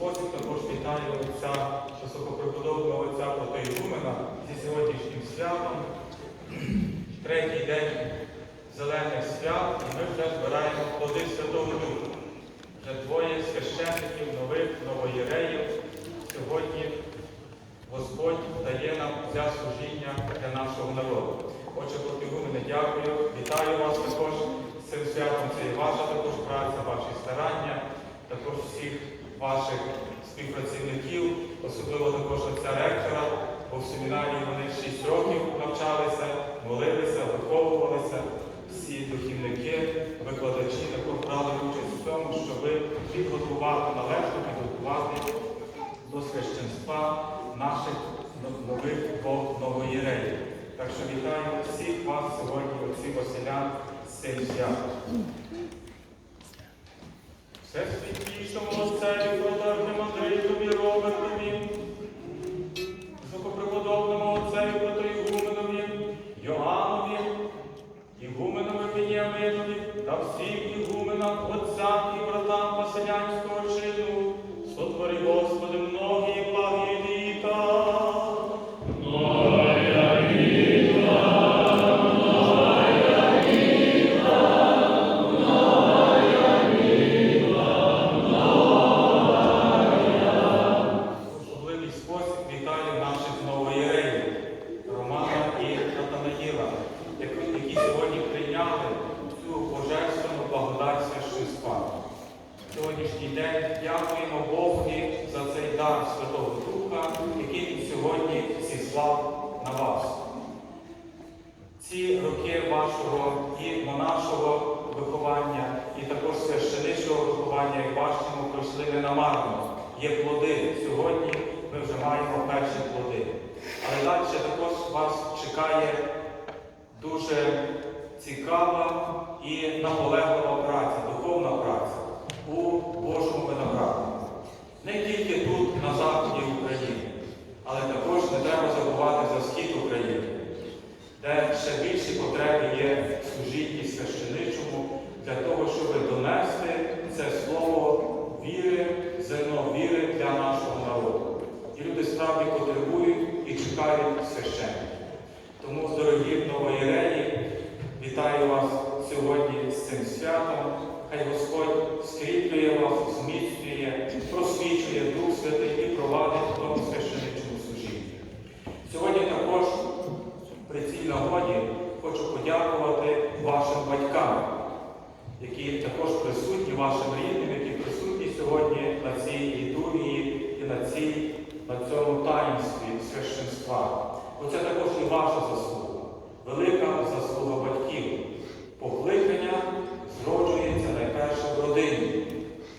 спосіб також вітаю отця високопреподобного отця Протоігумена зі сьогоднішнім святом. Третій день зелених свят, і ми вже збираємо плоди Святого Духа. Вже двоє священників, нових, новоєреїв. Сьогодні Господь дає нам це служіння для нашого народу. Отже, Протигумене, дякую. Вітаю вас також з цим святом. Це і ваша також праця, ваші старання, ваших співпрацівників, особливо також отця ректора, бо в семінарії вони 6 років навчалися, молилися, виховувалися. Всі духівники, викладачі також брали участь в тому, щоб підготувати належно підготувати до священства наших нових двох новоєреїв. Так що вітаю всіх вас сьогодні, отці Василян, з цим святом. Все святішому отцеві, продарним Андрійові, Робертові, високопреподобному отцеві Протоігуменові, Йоаннові, Ігуменові Веніаминові та всім ігуменам, отцям виховання, як бачимо, пройшли не намарно. Є плоди. Сьогодні ми вже маємо перші плоди. Але далі також вас чекає дуже цікава і наполеглива праця, духовна праця у Божому винограді. Не тільки тут, на заході України, але також не треба забувати за схід України де ще більші потреби є в служінні священичому для того, щоб донести це слово віри, зерно віри для нашого народу. І люди справді потребують і чекають. Тому, дорогі новоєреї, вітаю вас сьогодні з цим святом. Хай Господь скріплює вас, зміцнює, просвічує Дух Святий і провадить в тому священичному служінні. Сьогодні також при цій нагоді хочу подякувати вашим батькам, які також присутні, вашим рідним, які присутні сьогодні на цій літургії і на, цій, на цьому таїнстві Бо це також і ваша заслуга, велика заслуга батьків. Покликання зроджується найперше в родині.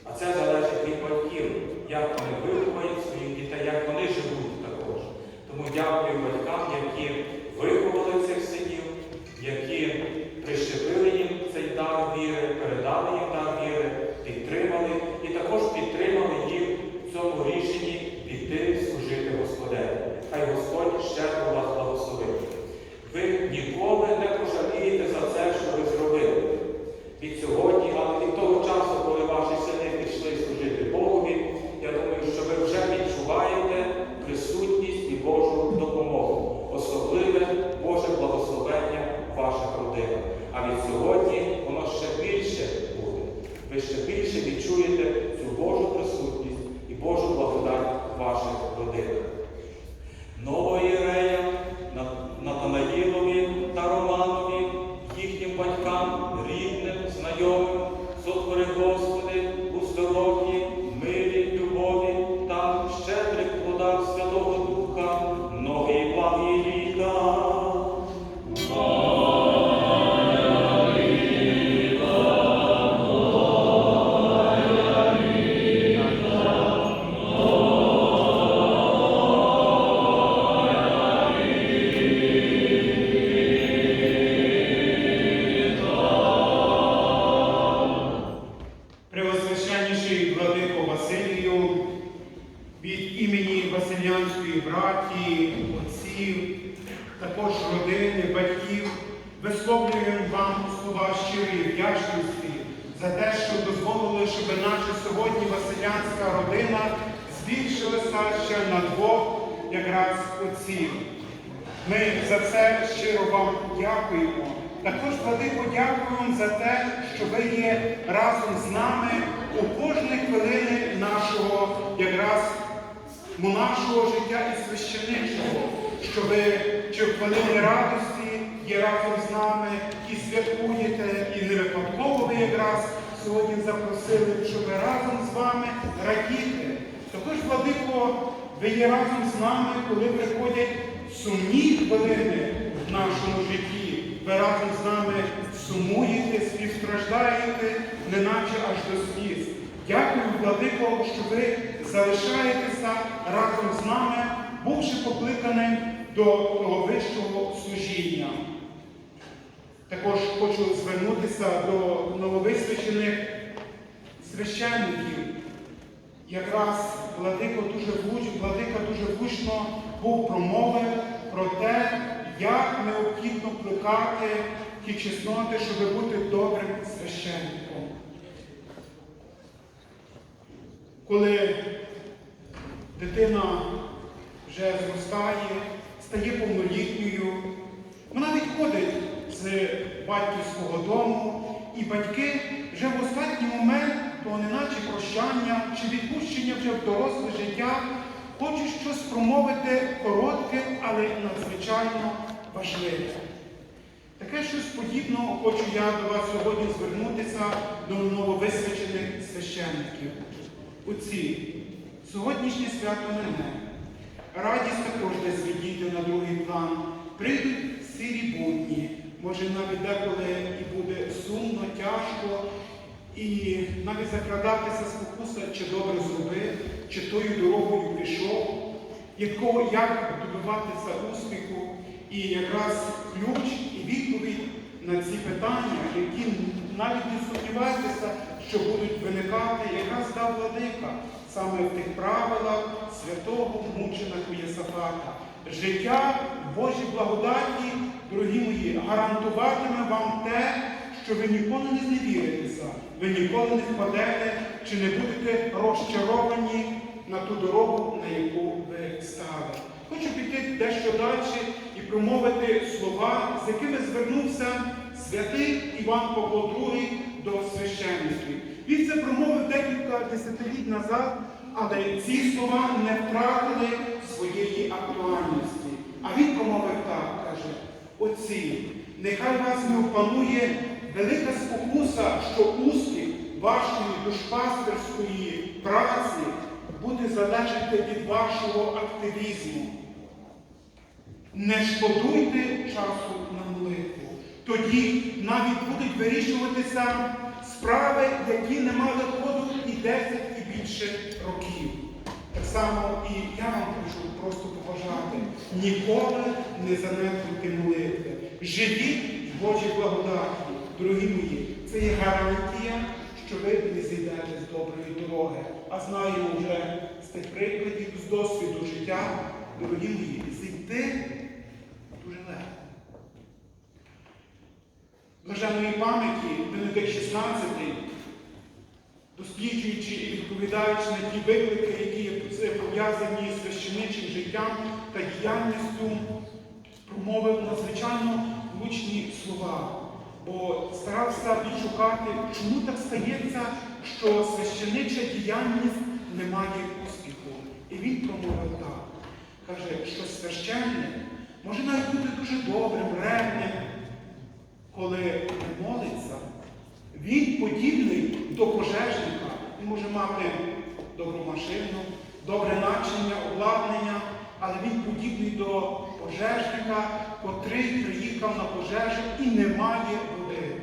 А це залежить від батьків, як вони виховують своїх дітей, як вони живуть також. Тому дякую батькам, отців, також родини, батьків, висловлюємо вам слова щирої вдячності за те, що дозволили, щоб наша сьогодні Василянська родина збільшилася ще на двох якраз отців. Ми за це щиро вам дякуємо. Також Владико, дякуємо за те, що ви є разом з нами у кожній хвилини нашого якраз монашого життя і священичого, що чи в хвилині радості є разом з нами і святкуєте, і не випадково ви якраз сьогодні запросили, щоб разом з вами радіти. Також, Владико, ви є разом з нами, коли приходять сумні хвилини в нашому житті. Ви разом з нами сумуєте, співстраждаєте, неначе аж до сліз. Дякую, Владико, що ви залишаєтеся разом з нами, бувши покликаним до того вищого служіння. Також хочу звернутися до нововисвячених священників. Якраз Владико дуже Владика дуже влучно був промовив про те, як необхідно плекати ті чесноти, щоб бути добрим священником. Коли дитина вже зростає, стає повнолітньою, вона відходить з батьківського дому, і батьки вже в останній момент, то неначе прощання чи відпущення вже в доросле життя, хочуть щось промовити коротке, але надзвичайно важливе. Таке щось подібного хочу я до вас сьогодні звернутися до нововисвячених священників. Оці сьогоднішнє свято мене. Радість також десь відійде на другий план. Прийдуть сірі будні. Може навіть деколи і буде сумно, тяжко, і навіть закрадатися спокуса, чи добре зробив, чи тою дорогою пішов, якого як добиватися успіху. І якраз ключ і відповідь на ці питання, які навіть не сумнівайтеся, що будуть виникати, якраз дав владика саме в тих правилах святого мученика Єсафата. Життя в Божій благодаті, дорогі мої, гарантуватиме вам те, що ви ніколи не зневіритеся, ви ніколи не впадете чи не будете розчаровані на ту дорогу, на яку ви стали. Хочу піти дещо далі і промовити слова, з якими звернувся святий Іван Павло II до священників. Він це промовив декілька десятиліть назад, але ці слова не втратили своєї актуальності. А він промовив так, каже, отці, нехай вас не опанує велика спокуса, що успіх вашої душпастерської праці буде залежати від вашого активізму. Не шкодуйте часу на молитву. Тоді навіть будуть вирішуватися справи, які не мали ходу і 10, і більше років. Так само і я вам хочу просто побажати, ніколи не занедбуйте молитви. Живіть в Божій благодаті, дорогі мої. Це є гарантія, що ви не зійдете з доброї дороги. А знаємо вже з тих прикладів, з досвіду життя, дорогі мої, зійти дуже легко. Блаженної пам'яті Бенедикт XVI, досліджуючи і відповідаючи на ті виклики, які є пов'язані з священичим життям та діяльністю, промовив надзвичайно влучні слова. Бо старався відшукати, чому так стається, що священича діяльність не має успіху. І він промовив так. Каже, що священник може навіть бути дуже добрим, ревним, коли молиться, він подібний до пожежника. Він може мати добру машину, добре начиння, обладнання, але він подібний до пожежника, котрий приїхав на пожежу і не має води.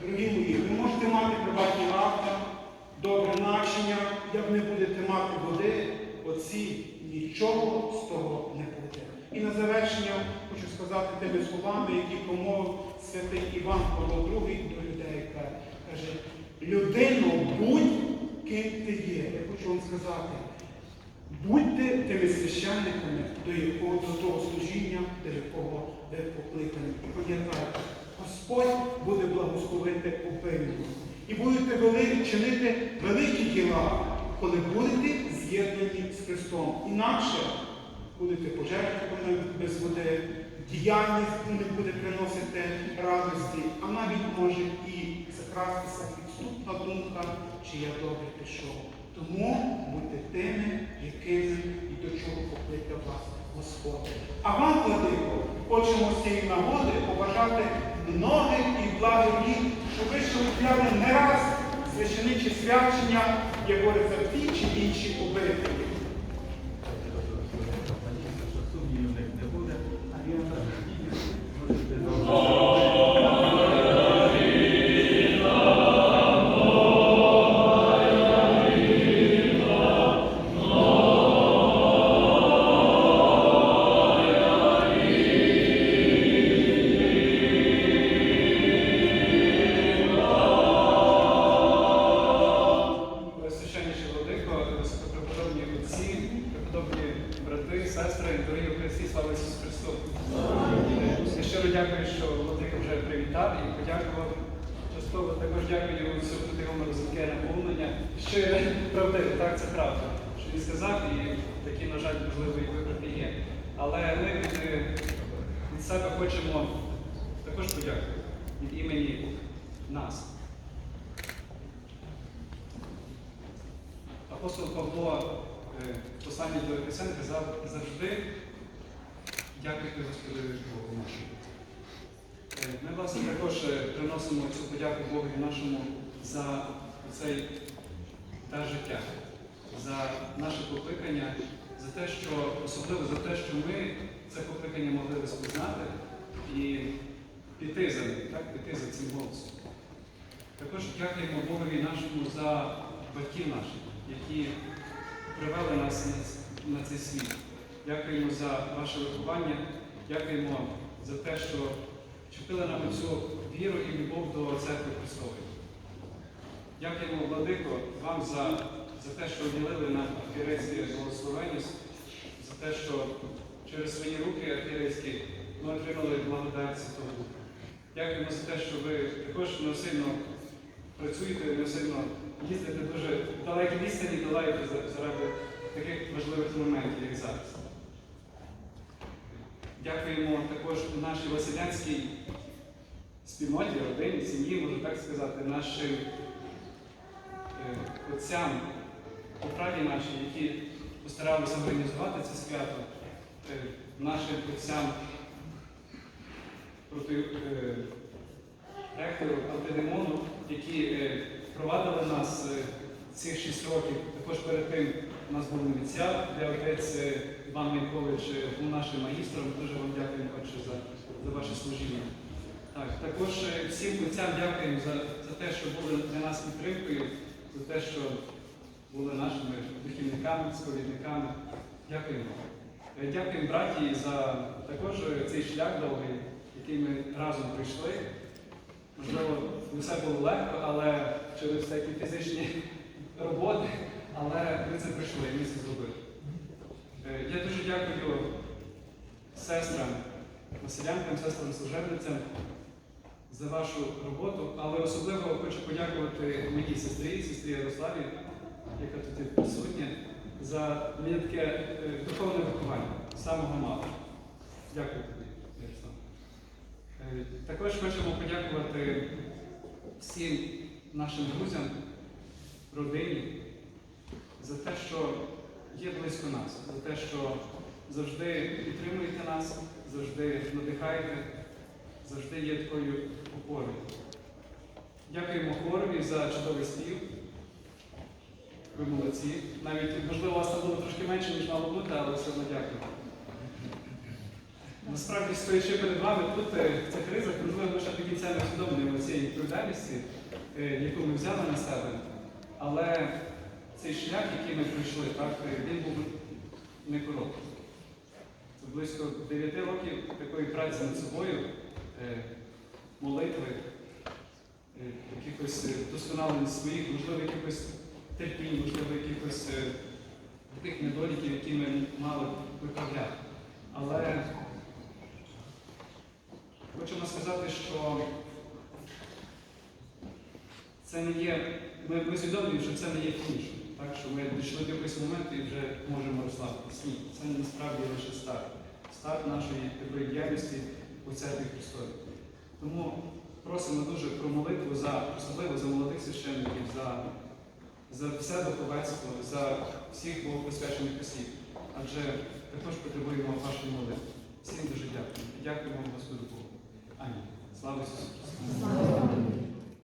Дорогі мої, ви можете мати приватні авто, добре начиння, як не будете мати води, оці нічого з того не буде. І на завершення хочу сказати тими словами, які промовив святий Іван Павло II до людей. Каже, людино, будь ким ти є. Я хочу вам сказати, будьте тими священниками, до якого до того служіння, до якого ви покликані. І пам'ятайте, Господь буде благословити обидва. І будете вели, чинити великі діла, коли будете з'єднані з Христом. Інакше будете пожертвовані без води, діяльність не буде приносити радості, а навіть може і закрастися підступна думка, чи я добре пішов. Тому будьте тими, якими і до чого покликав вас Господь. А вам, Владико, хочемо з цієї нагоди побажати многих і благих літ, щоб ви ще не раз священичі свячення, як говориться, ті чи інші обителі. Дякую, що Владика вже привітав і подякував. Частково також дякую Святому за таке наповнення. Щиро правдиво, так, це правда. Що він сказав, і такі, на жаль, можливо, і випадки є. Але ми від, е, від себе хочемо також подякувати від імені нас. Апостол Павло е, в посланні до Ефесян казав завжди дякуйте Господи Богу нашому. Ми, власне, також е, приносимо цю подяку Богу нашому за цей дар життя, за наше покликання, за те, що особливо за те, що ми це покликання могли розпізнати і піти за ним, так, піти за цим голосом. Також дякуємо Богові нашому за батьків наших, які привели нас на- на цей світ. Дякуємо за ваше виховання, дякуємо за те, що вчепили нам цю віру і любов до церкви Христової. Дякуємо, Владико, вам за, за те, що уділили нам архірейське благословенність, за те, що через свої руки архірейські ми отримали благодать Святого Духа. Дякуємо за те, що ви також насильно працюєте, насильно їздите дуже далекі відстані, долаєте заради таких важливих моментів, як зараз. Дякуємо також нашій Василянській спільноті, родині, сім'ї, можу так сказати, нашим е, отцям у праві нашій, які постаралися організувати це свято, е, нашим отцям проти е, ректору Антидемону, які е, нас е, цих шість років. Також перед тим у нас був митця, де отець е, Іван Майкович е, був нашим магістром. Дуже вам дякуємо, отче, за, за ваше служіння. Так, також е, всім отцям дякуємо за, за те, що були для нас підтримкою, за те, що були нашими духівниками, сповідниками. Дякуємо. Дякуємо браті за також цей шлях довгий, який ми разом пройшли. Можливо, не все було легко, але через всякі фізичні роботи, але ми це пройшли, і ми це зробили. Е, Я дуже дякую сестрам, населянкам, сестрам служебницям за вашу роботу, але особливо хочу подякувати моїй сестрі, сестрі Ярославі, яка тут присутня, за мені таке е, духовне виховання самого малого. Дякую тобі, Ярослав. Е, Також хочемо подякувати всім нашим друзям, родині за те, що є близько нас, за те, що завжди підтримуєте нас, завжди надихаєте, завжди є такою опорою. Dякуємо хорові за чудовий спів. Ви молодці. Навіть, можливо, вас там було трошки менше, ніж мало бути, але все одно дякую. Насправді, стоячи перед вами тут, е, в цих ризах, можливо, ми ще до кінця не усвідомлюємо цієї відповідальності, е, яку ми взяли на себе. Але цей шлях, який ми пройшли, так, він був не короткий. Близько 9 років такої праці над собою, е, молитви, е, якихось е, вдосконалень своїх, можливо, якихось терпінь, можливо, якихось таких недоліків, які ми мали виправляти. Але хочемо сказати, що це не є, ми, ми усвідомлюємо, що це не є фінішом. Так, що ми дійшли до якогось моменту і вже можемо розслабитись. Ні, це насправді лише старт. Старт нашої такої діяльності у церкві Христові. Тому просимо дуже про молитву за особливо за молодих священників, за, за все духовенство, за всіх богопосвячених осіб. Адже також потребуємо вашої молитви. Всім дуже дякую. Дякуємо Господу Богу. Амінь. Слава Ісусу! Христу!